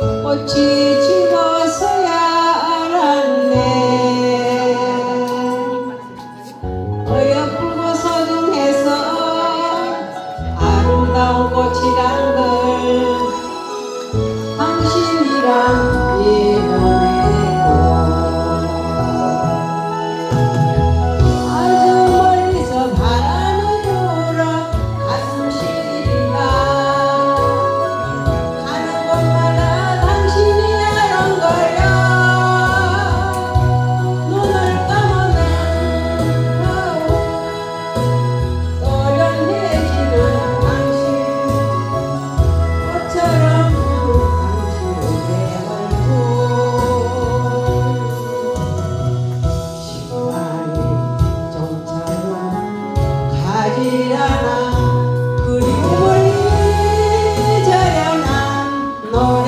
어찌 죽어서야 알았네. 어여쁘고 서둥해서 아름다운 꽃이란 걸 당신이랑 이뤄내고 않아 그리움을 잊어야 난 노래